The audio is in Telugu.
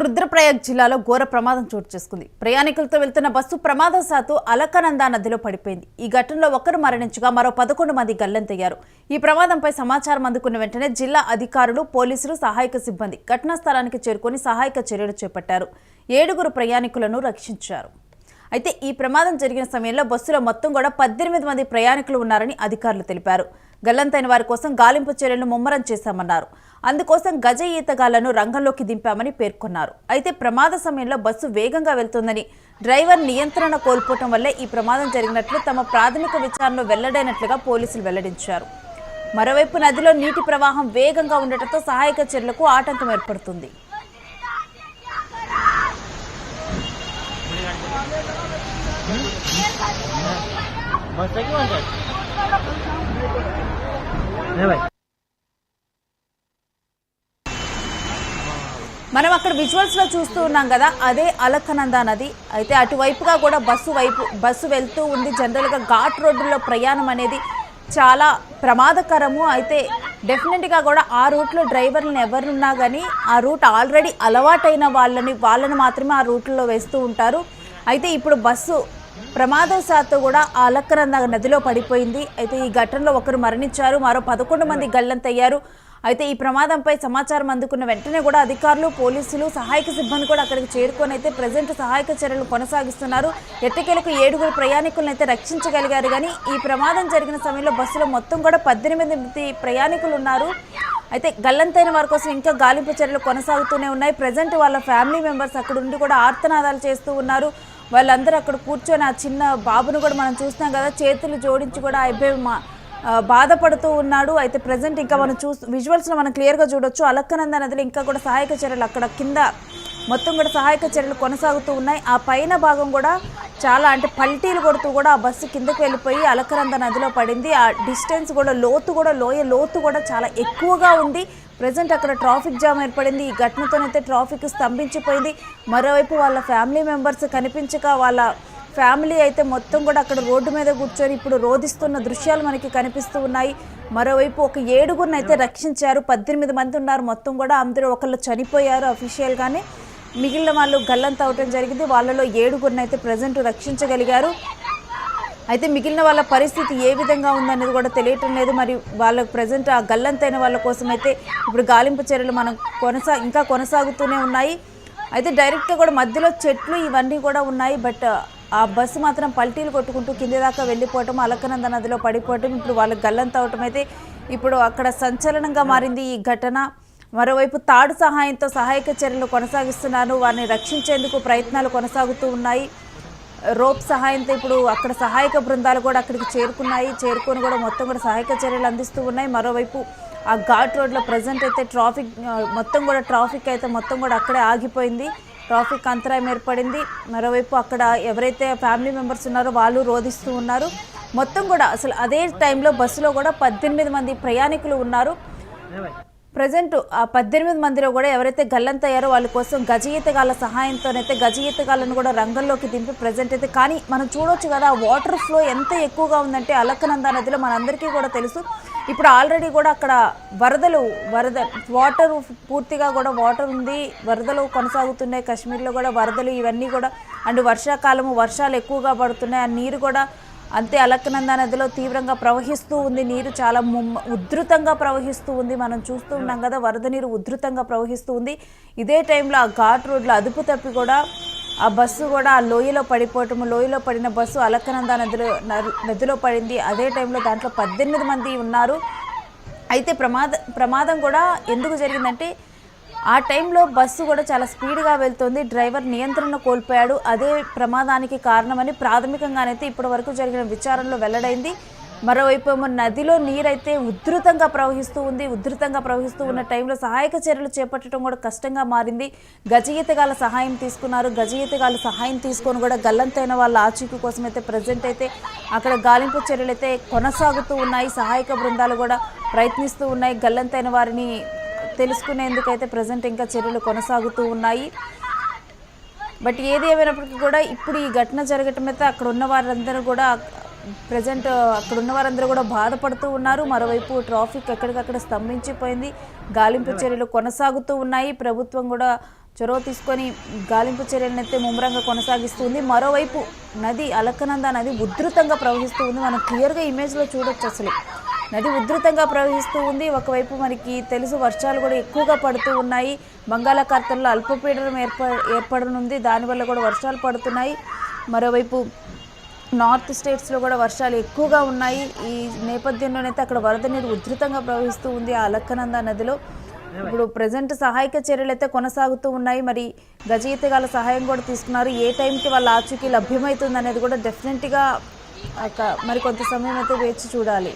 రుద్రప్రయాగ్ జిల్లాలో ఘోర ప్రమాదం చోటు చేసుకుంది. ప్రయాణికులతో వెళ్తున్న బస్సు ప్రమాదశాత్తు అలకనందా నదిలో పడిపోయింది. ఈ ఘటనలో ఒకరు మరణించగా మరో పదకొండు మంది గల్లంతయ్యారు. ఈ ప్రమాదంపై సమాచారం అందుకున్న వెంటనే జిల్లా అధికారులు పోలీసులు సహాయక సిబ్బంది ఘటనా స్థలానికి చేరుకొని సహాయక చర్యలు చేపట్టారు. ఏడుగురు ప్రయాణికులను రక్షించారు. అయితే ఈ ప్రమాదం జరిగిన సమయంలో బస్సులో మొత్తం కూడా పద్దెనిమిది మంది ప్రయాణికులు ఉన్నారని అధికారులు తెలిపారు. గల్లంతైన వారి కోసం గాలింపు చర్యలను ముమ్మరం చేశామన్నారు. అందుకోసం గజ ఈతగాళ్ళను రంగంలోకి దింపామని పేర్కొన్నారు. అయితే ప్రమాద సమయంలో బస్సు వేగంగా వెళ్తుందని డ్రైవర్ నియంత్రణ కోల్పోవటం వల్లే ఈ ప్రమాదం జరిగినట్లు తమ ప్రాథమిక విచారణలో వెల్లడైనట్లుగా పోలీసులు వెల్లడించారు. మరోవైపు నదిలో నీటి ప్రవాహం వేగంగా ఉండటంతో సహాయక చర్యలకు ఆటంకం ఏర్పడుతుంది. మనం అక్కడ విజువల్స్లో చూస్తూ ఉన్నాం కదా అదే అలకనంద నది. అయితే అటువైపుగా కూడా బస్సు వైపు బస్సు వెళ్తూ ఉంది. జనరల్గా ఘాట్ రోడ్డులో ప్రయాణం అనేది చాలా ప్రమాదకరము. అయితే డెఫినెట్గా కూడా ఆ రూట్లో డ్రైవర్లను ఎవరున్నా కానీ ఆ రూట్ ఆల్రెడీ అలవాటైన వాళ్ళని వాళ్ళని మాత్రమే ఆ రూట్లో వేస్తూ ఉంటారు. అయితే ఇప్పుడు బస్సు ప్రమాదశాత్తు కూడా ఆ అలక్కరంద నదిలో పడిపోయింది. అయితే ఈ ఘటనలో ఒకరు మరణించారు. మరో పదకొండు మంది గల్లంతయ్యారు. అయితే ఈ ప్రమాదంపై సమాచారం అందుకున్న వెంటనే కూడా అధికారులు పోలీసులు సహాయక సిబ్బంది కూడా అక్కడికి చేరుకొని అయితే ప్రజెంట్ సహాయక చర్యలు కొనసాగిస్తున్నారు. ఎట్టకేలకు ఏడుగురు ప్రయాణికులను అయితే రక్షించగలిగారు. కానీ ఈ ప్రమాదం జరిగిన సమయంలో బస్సులో మొత్తం కూడా పద్దెనిమిది మంది ప్రయాణికులు ఉన్నారు. అయితే గల్లంతైన వారి కోసం ఇంకా గాలింపు చర్యలు కొనసాగుతూనే ఉన్నాయి. ప్రజెంట్ వాళ్ళ ఫ్యామిలీ మెంబర్స్ అక్కడ ఉండి కూడా ఆర్తనాదాలు చేస్తూ ఉన్నారు. వాళ్ళందరూ అక్కడ కూర్చొని ఆ చిన్న బాబును కూడా మనం చూస్తున్నాం కదా చేతులు జోడించి కూడా ఆ అబ్బాయి మా బాధపడుతూ ఉన్నాడు. అయితే ప్రజెంట్ ఇంకా మనం చూ విజువల్స్లో మనం క్లియర్గా చూడొచ్చు. అలక్కనంద నదిలో ఇంకా కూడా సహాయక చర్యలు అక్కడ కింద మొత్తం కూడా సహాయక చర్యలు కొనసాగుతూ ఉన్నాయి. ఆ పైన భాగం కూడా చాలా అంటే పల్టీలు కొడుతూ కూడా ఆ బస్సు కిందకి వెళ్ళిపోయి అలకరంద నదిలో పడింది. ఆ డిస్టెన్స్ కూడా లోతు కూడా లోయ లోతు కూడా చాలా ఎక్కువగా ఉంది. ప్రజెంట్ అక్కడ ట్రాఫిక్ జామ్ ఏర్పడింది. ఈ ఘటనతోనైతే ట్రాఫిక్ స్తంభించిపోయింది. మరోవైపు వాళ్ళ ఫ్యామిలీ మెంబర్స్ కనిపించక వాళ్ళ ఫ్యామిలీ అయితే మొత్తం కూడా అక్కడ రోడ్డు మీద కూర్చొని ఇప్పుడు రోధిస్తున్న దృశ్యాలు మనకి కనిపిస్తూ ఉన్నాయి. మరోవైపు ఒక ఏడుగురిని అయితే రక్షించారు. పద్దెనిమిది మంది ఉన్నారు. మొత్తం కూడా అందరూ ఒకళ్ళు చనిపోయారు అఫీషియల్గానే మిగిలిన వాళ్ళు గల్లంత అవటం జరిగింది. వాళ్ళలో ఏడుగురిని అయితే ప్రజెంట్ రక్షించగలిగారు. అయితే మిగిలిన వాళ్ళ పరిస్థితి ఏ విధంగా ఉందనేది కూడా తెలియటం లేదు. మరి వాళ్ళకు ప్రజెంట్ ఆ గల్లంతైన వాళ్ళ కోసం అయితే ఇప్పుడు గాలింపు చర్యలు మనం కొనసా ఇంకా కొనసాగుతూనే ఉన్నాయి. అయితే డైరెక్ట్గా కూడా మధ్యలో చెట్లు ఇవన్నీ కూడా ఉన్నాయి. బట్ ఆ బస్సు మాత్రం పల్టీలు కొట్టుకుంటూ కింది దాకా వెళ్ళిపోవటం అలకనంద నదిలో పడిపోవటం ఇప్పుడు వాళ్ళకి గల్లంత అవటం అయితే ఇప్పుడు అక్కడ సంచలనంగా మారింది ఈ ఘటన. మరోవైపు తాడు సహాయంతో సహాయక చర్యలు కొనసాగిస్తున్నారు. వారిని రక్షించేందుకు ప్రయత్నాలు కొనసాగుతూ ఉన్నాయి. రోప్ సహాయంతో ఇప్పుడు అక్కడ సహాయక బృందాలు కూడా అక్కడికి చేరుకున్నాయి. చేరుకొని కూడా మొత్తం కూడా సహాయక చర్యలు అందిస్తూ ఉన్నాయి. మరోవైపు ఆ ఘాట్ రోడ్లో ప్రజెంట్ అయితే ట్రాఫిక్ మొత్తం కూడా ట్రాఫిక్ అయితే మొత్తం కూడా అక్కడే ఆగిపోయింది. ట్రాఫిక్ అంతరాయం ఏర్పడింది. మరోవైపు అక్కడ ఎవరైతే ఫ్యామిలీ మెంబర్స్ ఉన్నారో వాళ్ళు రోధిస్తూ ఉన్నారు. మొత్తం కూడా అసలు అదే టైంలో బస్సులో కూడా పద్దెనిమిది మంది ప్రయాణికులు ఉన్నారు. ప్రజెంట్ ఆ పద్దెనిమిది మందిలో కూడా ఎవరైతే గల్లంతయ్యారో వాళ్ళ కోసం గజయీతగాళ్ళ సహాయంతోనైతే గజయీతగాళ్ళను కూడా రంగంలోకి దింపి ప్రజెంట్ అయితే కానీ మనం చూడొచ్చు కదా వాటర్ ఫ్లో ఎంత ఎక్కువగా ఉందంటే అలకనంద నదిలో మనందరికీ కూడా తెలుసు. ఇప్పుడు ఆల్రెడీ కూడా అక్కడ వరదలు వరద వాటర్ పూర్తిగా కూడా వాటర్ ఉంది వరదలు కొనసాగుతున్నాయి కాశ్మీర్లో కూడా వరదలు ఇవన్నీ కూడా అండ్ వర్షాకాలము వర్షాలు ఎక్కువగా పడుతున్నాయి ఆ నీరు కూడా అంతే అలకనంద నదిలో తీవ్రంగా ప్రవహిస్తూ ఉంది నీరు చాలా ఉధృతంగా ప్రవహిస్తూ ఉంది మనం చూస్తూ ఉన్నాం కదా వరద నీరు ఉధృతంగా ప్రవహిస్తూ ఉంది. ఇదే టైంలో ఆ ఘాట్ రోడ్లు అదుపు తప్పి కూడా ఆ బస్సు కూడా ఆ లోయలో పడిపోవటము లోయలో పడిన బస్సు అలకనంద నదిలో నదిలో పడింది. అదే టైంలో దాంట్లో పద్దెనిమిది మంది ఉన్నారు. అయితే ప్రమాద ప్రమాదం కూడా ఎందుకు జరిగిందంటే ఆ టైంలో బస్సు కూడా చాలా స్పీడ్గా వెళ్తుంది. డ్రైవర్ నియంత్రణ కోల్పోయాడు. అదే ప్రమాదానికి కారణమని ప్రాథమికంగానైతే ఇప్పటి వరకు జరిగిన విచారణలో వెల్లడైంది. మరోవైపు ఏమో నదిలో నీరైతే ఉధృతంగా ప్రవహిస్తూ ఉంది ఉధృతంగా ప్రవహిస్తూ ఉన్న టైంలో సహాయక చర్యలు చేపట్టడం కూడా కష్టంగా మారింది. గజయితగాల సహాయం తీసుకున్నారు. గజయితగాల సహాయం తీసుకొని కూడా గల్లంతైన వాళ్ళ ఆచూకీ కోసం అయితే ప్రజెంట్ అయితే అక్కడ గాలింపు చర్యలు అయితే కొనసాగుతూ ఉన్నాయి. సహాయక బృందాలు కూడా ప్రయత్నిస్తూ ఉన్నాయి. గల్లంతైన వారిని తెలుసుకునేందుకు అయితే ప్రజెంట్ ఇంకా చర్యలు కొనసాగుతూ ఉన్నాయి. బట్ ఏది ఏమైనప్పటికీ కూడా ఇప్పుడు ఈ ఘటన జరగటం అయితే అక్కడ ఉన్న వారందరూ కూడా ప్రజెంట్ అక్కడ ఉన్న వారందరూ కూడా బాధపడుతూ ఉన్నారు. మరోవైపు ట్రాఫిక్ ఎక్కడికక్కడ స్తంభించిపోయింది. గాలింపు చర్యలు కొనసాగుతూ ఉన్నాయి. ప్రభుత్వం కూడా చొరవ తీసుకొని గాలింపు చర్యలను అయితే ముమ్మరంగా కొనసాగిస్తుంది. మరోవైపు నది అలకనంద నది ఉధృతంగా ప్రవహిస్తూ ఉంది. మనం క్లియర్గా ఇమేజ్లో చూడొచ్చు అసలు. నది ఉధృతంగా ప్రవహిస్తూ ఉంది. ఒకవైపు మనకి తెలుసు వర్షాలు కూడా ఎక్కువగా పడుతూ ఉన్నాయి. బంగాళాఖాతంలో అల్పపీడనం ఏర్ప ఏర్పడనుంది. దానివల్ల కూడా వర్షాలు పడుతున్నాయి. మరోవైపు నార్త్ స్టేట్స్లో కూడా వర్షాలు ఎక్కువగా ఉన్నాయి. ఈ నేపథ్యంలోనైతే అక్కడ వరద నీరు ఉధృతంగా ప్రవహిస్తూ ఉంది ఆ అలక్కనంద నదిలో. ఇప్పుడు ప్రజెంట్ సహాయక చర్యలు అయితే కొనసాగుతూ ఉన్నాయి. మరి గజ సహాయం కూడా తీసుకున్నారు. ఏ టైంకి వాళ్ళ ఆచూకీ లభ్యమవుతుంది అనేది కూడా డెఫినెట్గా ఒక మరి కొంత సమయం అయితే వేచి చూడాలి.